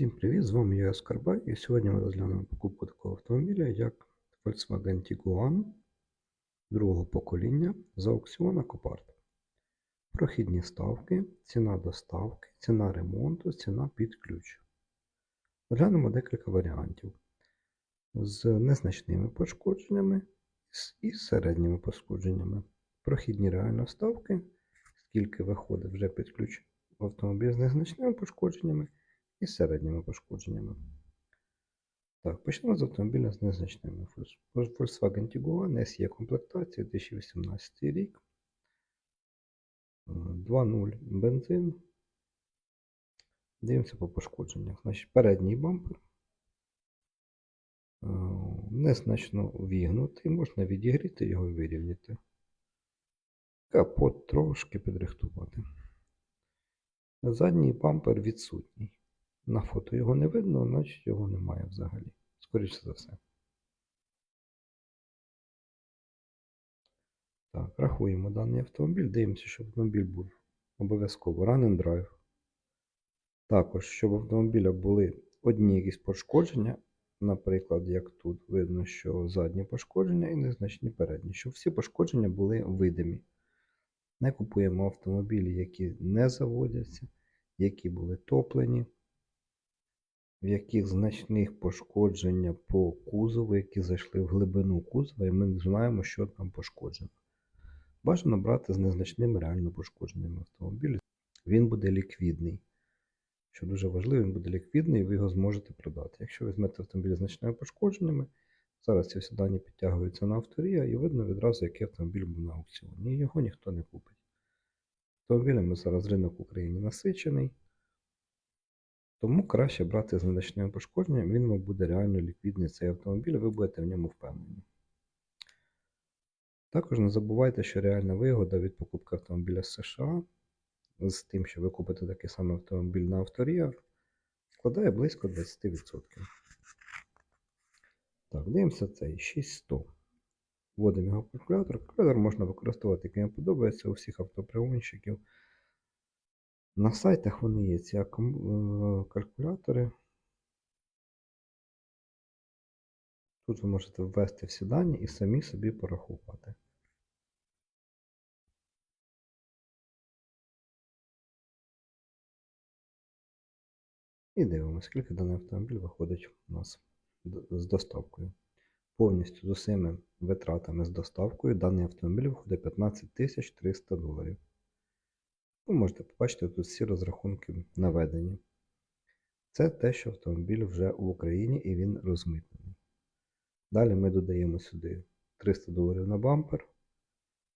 Всім привіт! З вами я Оскарбай і сьогодні ми розглянемо покупку такого автомобіля, як Volkswagen Tiguan другого покоління з аукціона Copart. Прохідні ставки, ціна доставки, ціна ремонту, ціна під ключ. Розглянемо декілька варіантів з незначними пошкодженнями і середніми пошкодженнями. Прохідні реально ставки, скільки виходить вже під ключ автомобіль з незначними пошкодженнями і середніми пошкодженнями. Так, почнемо з автомобіля з незначними. Volkswagen Tiguan SE комплектації 2018 рік. 2.0 бензин. Дивимося по пошкодженнях. Значить, передній бампер е, незначно вігнутий, можна відігріти його і вирівняти. Капот трошки підрихтувати. Задній бампер відсутній. На фото його не видно, значить його немає взагалі. Скоріше за все. Так, рахуємо даний автомобіль. Дивимося, щоб автомобіль був обов'язково run and drive. Також, щоб у автомобіля були одні якісь пошкодження, наприклад, як тут видно, що задні пошкодження і незначні передні, щоб всі пошкодження були видимі. Не купуємо автомобілі, які не заводяться, які були топлені в яких значних пошкодження по кузову, які зайшли в глибину кузова, і ми не знаємо, що там пошкоджено. Бажано брати з незначними реально пошкодженнями автомобіль. Він буде ліквідний. Що дуже важливо, він буде ліквідний і ви його зможете продати. Якщо візьмете автомобіль з значними пошкодженнями, зараз ці всі дані підтягуються на авторія і видно відразу, який автомобіль був на аукціоні. І його ніхто не купить. Автомобілями зараз ринок в Україні насичений. Тому краще брати з незначним пошкодженням, він вам буде реально ліквідний цей автомобіль, ви будете в ньому впевнені. Також не забувайте, що реальна вигода від покупки автомобіля з США з тим, що ви купите такий самий автомобіль на авторія, складає близько 20%. Так, дивимося цей 6100. Вводимо його в калькулятор. Калькулятор можна використовувати, який вам подобається у всіх автопригонщиків. На сайтах вони є ці калькулятори. Тут ви можете ввести всі дані і самі собі порахувати. І дивимося, скільки даний автомобіль виходить у нас з доставкою. Повністю з усіми витратами з доставкою даний автомобіль виходить 15 300 доларів. Ви можете побачити тут всі розрахунки наведені. Це те, що автомобіль вже в Україні і він розмитнений. Далі ми додаємо сюди 300 доларів на бампер.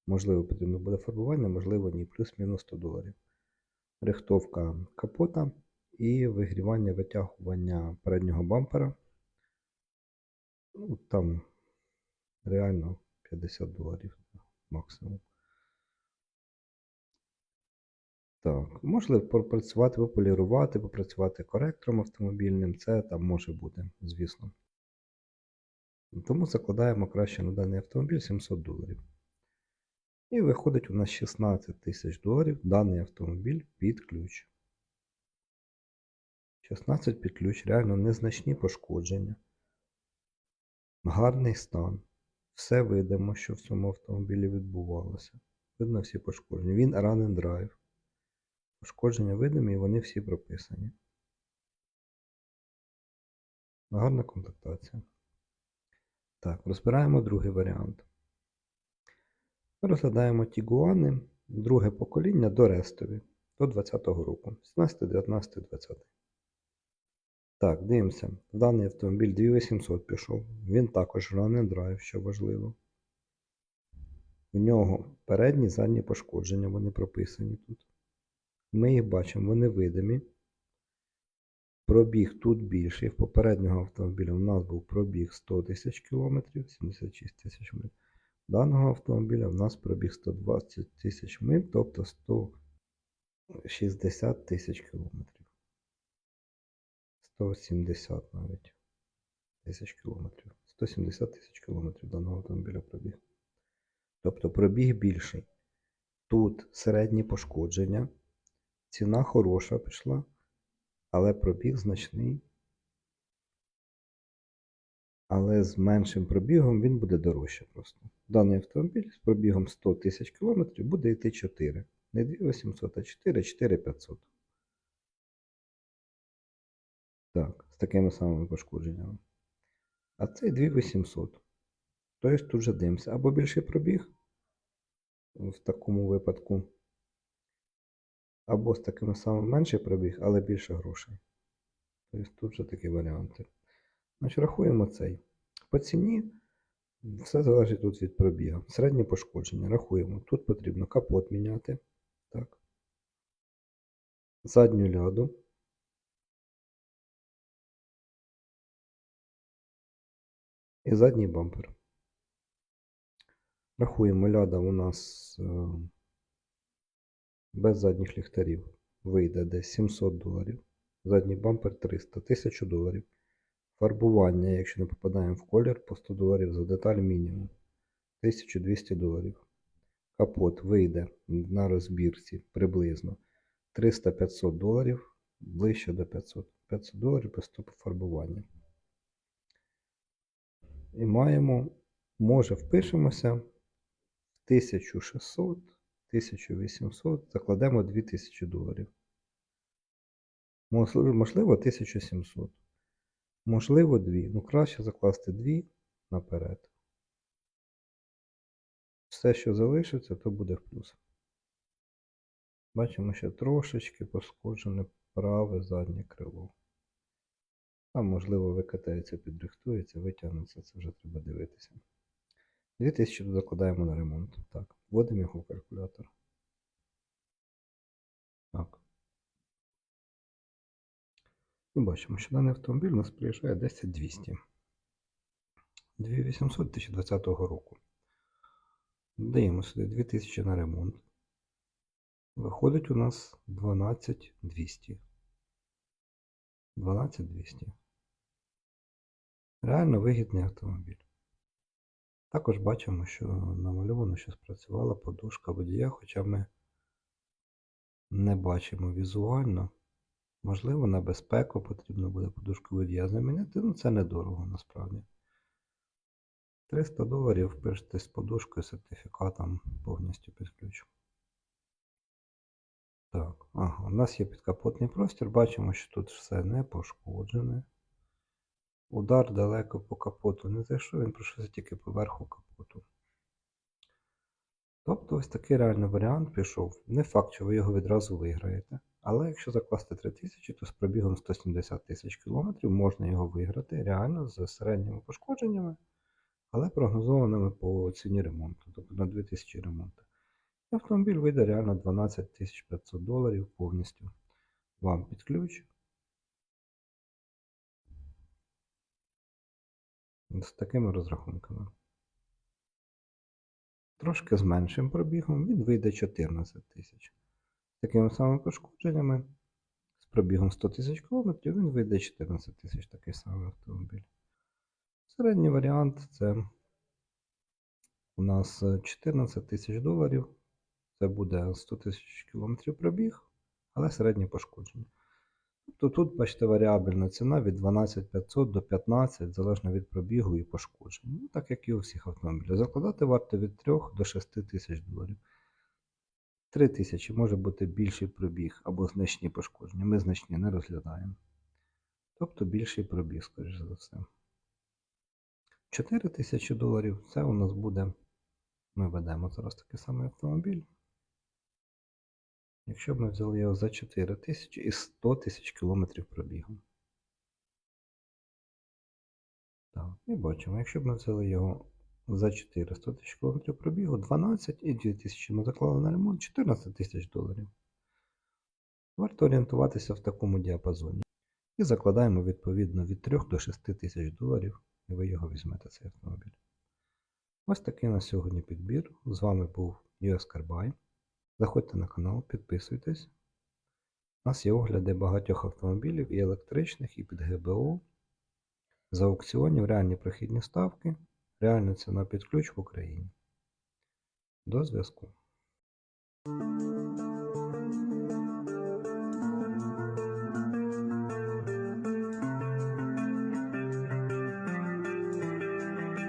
Можливо, потрібно буде фарбування, можливо, ні, плюс-мінус 100 доларів. Рихтовка капота і вигрівання витягування переднього бампера. Ну, Там реально 50 доларів максимум. Так, можливо попрацювати, пополірувати, попрацювати коректором автомобільним, це там може бути, звісно. Тому закладаємо краще на даний автомобіль 700 доларів. І виходить у нас 16 тисяч доларів даний автомобіль під ключ. 16 під ключ, реально незначні пошкодження. Гарний стан. Все видимо, що в цьому автомобілі відбувалося. Видно всі пошкодження. Він run and drive. Пошкодження видимі і вони всі прописані. Гарна комплектація. Так, розбираємо другий варіант. Розглядаємо Тігуани, друге покоління до Рестові до 20-го року. 17, 19, 20. Так, дивимося. Даний автомобіль 2800 пішов. Він також run and drive, що важливо. У нього передні задні пошкодження, вони прописані тут. Ми їх бачимо, вони видимі. Пробіг тут більший. В попереднього автомобіля у нас був пробіг 100 тисяч кілометрів, 76 тисяч миль. Даного автомобіля в нас пробіг 120 тисяч миль, тобто 160 тисяч кілометрів. 170 навіть тисяч кілометрів. 170 тисяч кілометрів даного автомобіля пробіг. Тобто пробіг більший. Тут середні пошкодження. Ціна хороша пішла, але пробіг значний. Але з меншим пробігом він буде дорожче просто. Даний автомобіль з пробігом 100 тисяч кілометрів буде йти 4. Не 2800, а 4, 4500. Так, з такими самими пошкодженнями. А цей 2800. Тобто тут же дивимося. Або більший пробіг в такому випадку. Або з таким самим менший пробіг, але більше грошей. Тобто тут же такі варіанти. Значить, рахуємо цей. По ціні все залежить тут від пробігу. Середнє пошкодження. Рахуємо. Тут потрібно капот міняти. Так. Задню ляду. І задній бампер. Рахуємо, ляда у нас е, без задніх ліхтарів вийде десь 700 доларів. Задній бампер 300, 1000 доларів. Фарбування, якщо не попадаємо в колір, по 100 доларів за деталь мінімум. 1200 доларів. Капот вийде на розбірці приблизно 300-500 доларів, ближче до 500. 500 доларів просто фарбування. І маємо, може, впишемося в 1600, 1800, закладемо 2000 доларів. Можливо, можливо 1700. Можливо, 2. Ну, краще закласти 2 наперед. Все, що залишиться, то буде в плюс. Бачимо, ще трошечки пошкоджене праве заднє крило. Там, можливо, викатається, підрихтується, витягнеться, це вже треба дивитися. 2000 тут закладаємо на ремонт. Так, вводимо його в калькулятор. Так. І бачимо, що даний автомобіль у нас приїжджає 10200. 2800 2020 року. Даємо сюди 2000 на ремонт. Виходить у нас 12200. 12200. Реально вигідний автомобіль. Також бачимо, що намальовано, що спрацювала подушка водія, хоча ми не бачимо візуально. Можливо, на безпеку потрібно буде подушку водія замінити, ну це недорого насправді. 300 доларів пишете з подушкою, сертифікатом повністю під ключ. Так, ага, у нас є підкапотний простір, бачимо, що тут все не пошкоджене. Удар далеко по капоту не зайшов, він пройшовся тільки по верху капоту. Тобто ось такий реальний варіант пішов. Не факт, що ви його відразу виграєте. Але якщо закласти 3000, то з пробігом 170 тисяч кілометрів можна його виграти реально з середніми пошкодженнями, але прогнозованими по ціні ремонту, тобто на 2000 ремонту. І автомобіль вийде реально 12 500 доларів повністю вам під ключ. З такими розрахунками. Трошки з меншим пробігом він вийде 14 тисяч. З такими самими пошкодженнями, з пробігом 100 тисяч км він вийде 14 тисяч такий самий автомобіль. Середній варіант це у нас 14 тисяч доларів. Це буде 100 тисяч кілометрів пробіг, але середнє пошкодження. Тобто тут, бачите, варіабельна ціна від 12500 до 15, залежно від пробігу і пошкоджень. Ну, так як і у всіх автомобілів. Закладати варто від 3 до 6 тисяч доларів. 3 тисячі може бути більший пробіг або значні пошкодження. Ми значні не розглядаємо. Тобто більший пробіг, скоріш за все. 4 тисячі доларів це у нас буде. Ми ведемо зараз такий самий автомобіль. Якщо б ми взяли його за 4 тисячі і 100 тисяч кілометрів пробігу. Так, і бачимо, якщо б ми взяли його за 400 тисяч кілометрів пробігу, 12 і 2000 ми заклали на ремонт 14 тисяч доларів. Варто орієнтуватися в такому діапазоні. І закладаємо відповідно від 3 до 6 тисяч доларів, і ви його візьмете цей автомобіль. Ось такий на сьогодні підбір. З вами був US Carby. Заходьте на канал, підписуйтесь. У нас є огляди багатьох автомобілів і електричних, і під ГБО. За аукціонів реальні прохідні ставки, реальна ціна під ключ в Україні. До зв'язку.